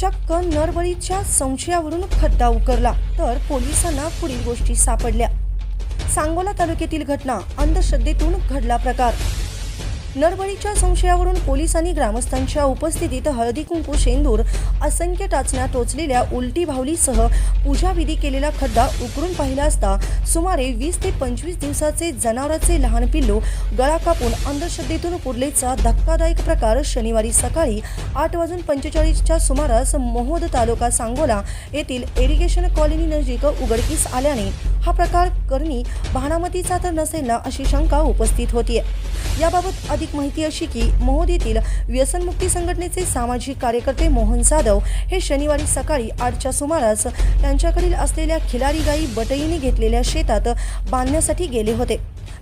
चक्क नरबळीच्या संशयावरून खड्डा उकरला तर पोलिसांना पुढील गोष्टी सापडल्या. सांगोला तालुक्यातील घटना अंधश्रद्धेतून घडला प्रकार. नरबळीच्या संशयावरून पोलिसांनी ग्रामस्थांच्या उपस्थितीत हळदी कुंकू शेंदूर असंख्य टाचण्या टोचलेल्या उलटी भावलीसह पूजाविधी केलेला खड्डा उकरून पाहिला असता सुमारे वीस ते पंचवीस दिवसाचे जनावराचे लहान पिल्लू गळा कापून अंधश्रद्धेतून पुरलेचा धक्कादायक प्रकार शनिवारी सकाळी आठ वाजून पंचेचाळीसच्या सुमारास मोहोद तालुका सांगोला येथील एरिगेशन कॉलनी नजीक उघडकीस आल्याने हा प्रकार करणी भानामतीचा तर नसेल ना अशी शंका उपस्थित होतीये. याबाबत अधिक माहिती अशी की मोहोदीतील व्यसनमुक्ती संघटनेचे सामाजिक कार्यकर्ते मोहन जाधव हे शनिवारी सकाळी आठच्या सुमारास त्यांच्याकडील असलेल्या खिलारी गायी बटईने घेतलेल्या शेतात बांधण्यासाठी गेले होते.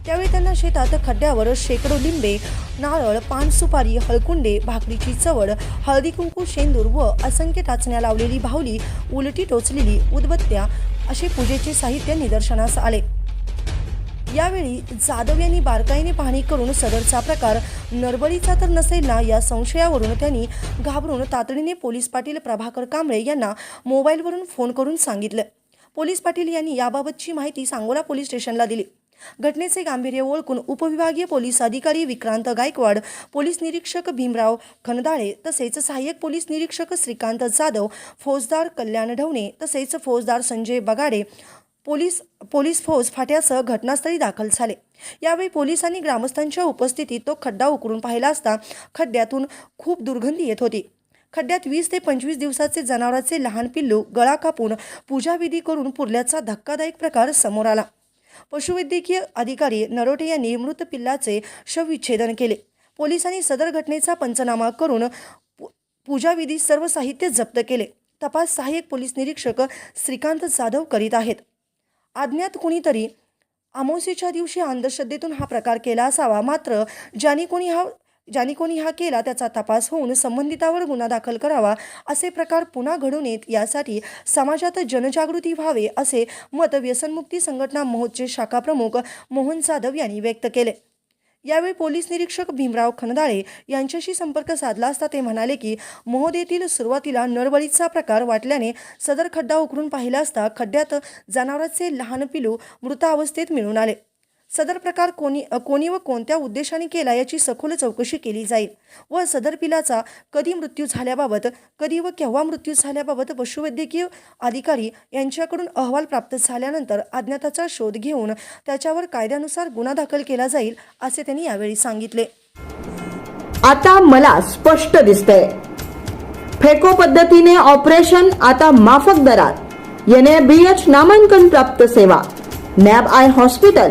त्यावेळी त्यांना शेतात खड्ड्यावर शेकडो लिंबे नारळ पान सुपारी हळकुंडे भाकरीची चवड हळदी कुंकू शेंदूर व असंख्य टाचण्या लावलेली बाहुली उलटी टोचलेली उदबत्त्या असे पूजेचे साहित्य निदर्शनास आले. यावेळी जाधव यांनी बारकाईने पाहणी करून सदरचा प्रकार नरबळीचा तर नसेल ना या संशयावरून त्यांनी घाबरून तातडीने पोलीस पाटील प्रभाकर कांबळे यांना मोबाईलवरून फोन करून सांगितलं. पोलीस पाटील यांनी याबाबतची माहिती सांगोला पोलीस स्टेशनला दिली. घटनेचे गांभीर्य ओळखून उपविभागीय पोलीस अधिकारी विक्रांत गायकवाड पोलीस निरीक्षक भीमराव खनदाळे तसेच सहाय्यक पोलीस निरीक्षक श्रीकांत जाधव फौजदार कल्याण ढवणे तसेच फौजदार संजय बगाडे पोलीस पोलीस फौज फाट्यासह घटनास्थळी दाखल झाले. यावेळी पोलिसांनी ग्रामस्थांच्या उपस्थितीत तो खड्डा उकरून पाहिला असता खड्ड्यातून खूप दुर्गंधी येत होती. खड्ड्यात वीस ते पंचवीस दिवसाचे जनावराचे लहान पिल्लू गळा कापून पूजाविधी करून पुरल्याचा धक्कादायक प्रकार समोर आला. पशुवैद्यकीय अधिकारी नरोटे यांनी मृत पिल्लाचे शवविच्छेदन केले. पोलिसांनी सदर घटनेचा पंचनामा करून पूजाविधी सर्व साहित्य जप्त केले. तपास सहाय्यक पोलीस निरीक्षक श्रीकांत जाधव करीत आहेत. अज्ञात कुणीतरी अमावस्येच्या दिवशी अंधश्रद्धेतून हा प्रकार केला असावा मात्र ज्याने कोणी हा ज्याने कोणी हा केला त्याचा तपास होऊन संबंधितावर गुन्हा दाखल करावा असे प्रकार पुन्हा घडू नयेत यासाठी समाजात जनजागृती व्हावे असे मत व्यसनमुक्ती संघटना महोदचे शाखा प्रमुख मोहन जाधव यांनी व्यक्त केले. यावेळी पोलीस निरीक्षक भीमराव खनदाळे यांच्याशी संपर्क साधला असता ते म्हणाले की मोहोद येथील सुरुवातीला नरबळीचा प्रकार वाटल्याने सदर खड्डा उकरून पाहिला असता खड्ड्यात जनावराचे लहान पिलू मृतावस्थेत मिळून आले. सदर प्रकार कोणी कोणी व कोणत्या उद्देशाने केला याची सखोल चौकशी केली जाईल व सदर पिलाचा कधी मृत्यू झाल्याबाबत कधी व केव्हा मृत्यू झाल्याबाबत पशुवैद्यकीय अधिकारी यांच्याकडून अहवाल प्राप्त झाल्यानंतर अज्ञाताचा शोध घेऊन त्याच्यावर कायद्यानुसार गुन्हा दाखल केला जाईल असे त्यांनी यावेळी सांगितले. आता मला स्पष्ट दिसतंय. फेको पद्धतीने ऑपरेशन आता माफक दरात. एन बी एच नामांकन प्राप्त सेवा. NAB eye hospital.